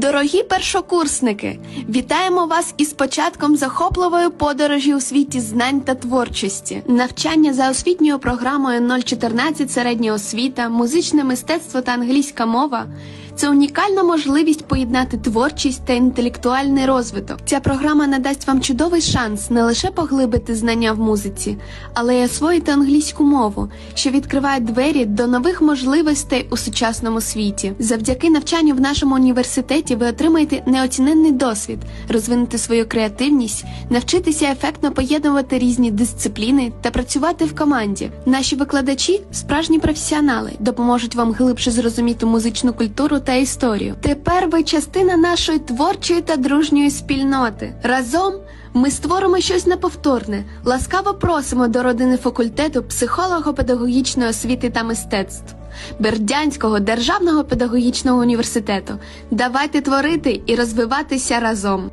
Дорогі першокурсники, вітаємо вас із початком захопливої подорожі у світі знань та творчості. Навчання за освітньою програмою 014 середня освіта, музичне мистецтво та англійська мова це унікальна можливість поєднати творчість та інтелектуальний розвиток. Ця програма надасть вам чудовий шанс не лише поглибити знання в музиці, але й освоїти англійську мову, що відкриває двері до нових можливостей у сучасному світі. Завдяки навчанню в нашому університеті ви отримаєте неоціненний досвід, розвинути свою креативність, навчитися ефектно поєднувати різні дисципліни та працювати в команді. Наші викладачі справжні професіонали, допоможуть вам глибше зрозуміти музичну культуру та історію. Тепер ви частина нашої творчої та дружньої спільноти. Разом ми створимо щось неповторне. Ласкаво просимо до родини факультету психолого-педагогічної освіти та мистецтв. Бердянського державного педагогічного університету. Давайте творити і розвиватися разом.